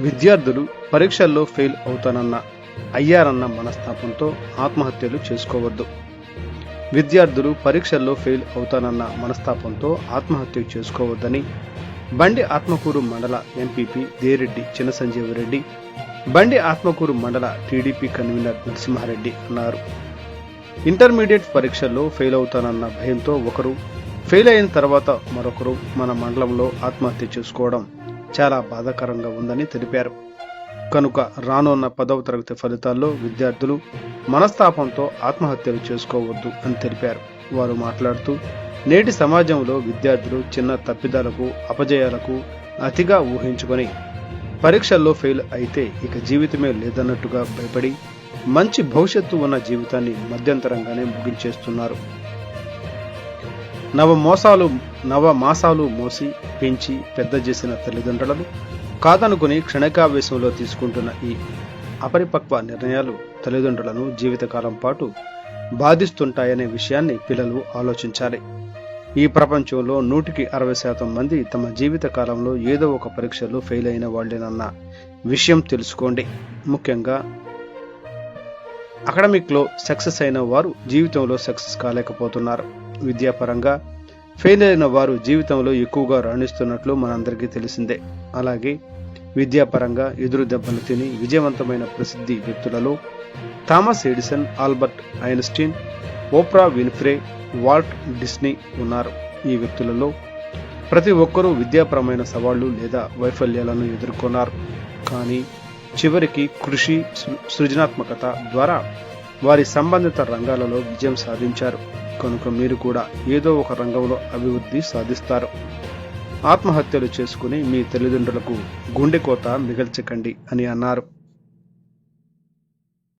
విద్యార్థులు పరీక్షల్లో ఫెయిల్ అవుతానన్న అయ్యారన్న మనస్తాపంతో ఆత్మహత్యలు చేసుకోవద్దు. విద్యార్థులు పరీక్షల్లో ఫెయిల్ అవుతానన్న మనస్తాపంతో ఆత్మహత్య చేసుకోవద్దని బండి ఆత్మకూరు మండల ఎంపీపీ దేరెడ్డి చినసంజీవరెడ్డి బండి ఆత్మకూరు మండల టీడీపీ కన్వీనర్ నరసింహారెడ్డి అన్నారు. ఇంటర్మీడియట్ పరీక్షల్లో ఫెయిల్ అవుతానన్న భయంతో ఒకరు ఫెయిల్ అయిన తర్వాత మరొకరు మన మండలంలో ఆత్మహత్య చేసుకోవడం చాలా బాధాకరంగా ఉందని తెలిపారు. కనుక రానున్న పదవ తరగతి ఫలితాల్లో విద్యార్థులు మనస్తాపంతో ఆత్మహత్యలు చేసుకోవద్దు అని తెలిపారు. వారు మాట్లాడుతూ నేటి సమాజంలో విద్యార్థులు చిన్న తప్పిదాలకు అపజయాలకు అతిగా ఊహించుకొని పరీక్షల్లో ఫెయిల్ అయితే ఇక జీవితమే లేదన్నట్టుగా భయపడి మంచి భవిష్యత్తు ఉన్న జీవితాన్ని మధ్యంతరంగానే ముగించేస్తున్నారు. నవ మోసాలు నవ మాసాలు మోసి పెంచి పెద్ద చేసిన తల్లిదండ్రులను కాదనుకుని క్షణికావేశంలో తీసుకుంటున్న ఈ అపరిపక్వ నిర్ణయాలు తల్లిదండ్రులను జీవితకాలం పాటు బాధిస్తుంటాయనే విషయాన్ని పిల్లలు ఆలోచించాలి. ఈ ప్రపంచంలో నూటికి అరవై శాతం మంది తమ జీవిత కాలంలో ఏదో ఒక పరీక్షలో ఫెయిల్ అయిన వాళ్ళేనన్న విషయం తెలుసుకోండి. ముఖ్యంగా అకాడమిక్లో సక్సెస్ అయిన వారు జీవితంలో సక్సెస్ కాలేకపోతున్నారు. విద్యాపరంగా ఫెయిల్ అయిన వారు జీవితంలో ఎక్కువగా రాణిస్తున్నట్లు మనందరికీ తెలిసిందే. అలాగే విద్యాపరంగా ఎదురు దెబ్బలు తిని విజయవంతమైన ప్రసిద్ధి వ్యక్తులలో Thomas Edison Albert Einstein Oprah Winfrey Walt Disney ఉన్నారు. ఈ వ్యక్తులలో ప్రతి ఒక్కరూ విద్యాపరమైన సవాళ్ళు లేదా వైఫల్యాలను ఎదుర్కొన్నారు. కానీ చివరికి కృషి సృజనాత్మకత ద్వారా వారి సంబంధిత రంగాలలో విజయం సాధించారు. కనుక మీరు కూడా ఏదో ఒక రంగంలో అభివృద్ధి సాధిస్తారు. ఆత్మహత్యలు చేసుకుని మీ తల్లిదండ్రులకు గుండెకోత మిగల్చకండి అని అన్నారు.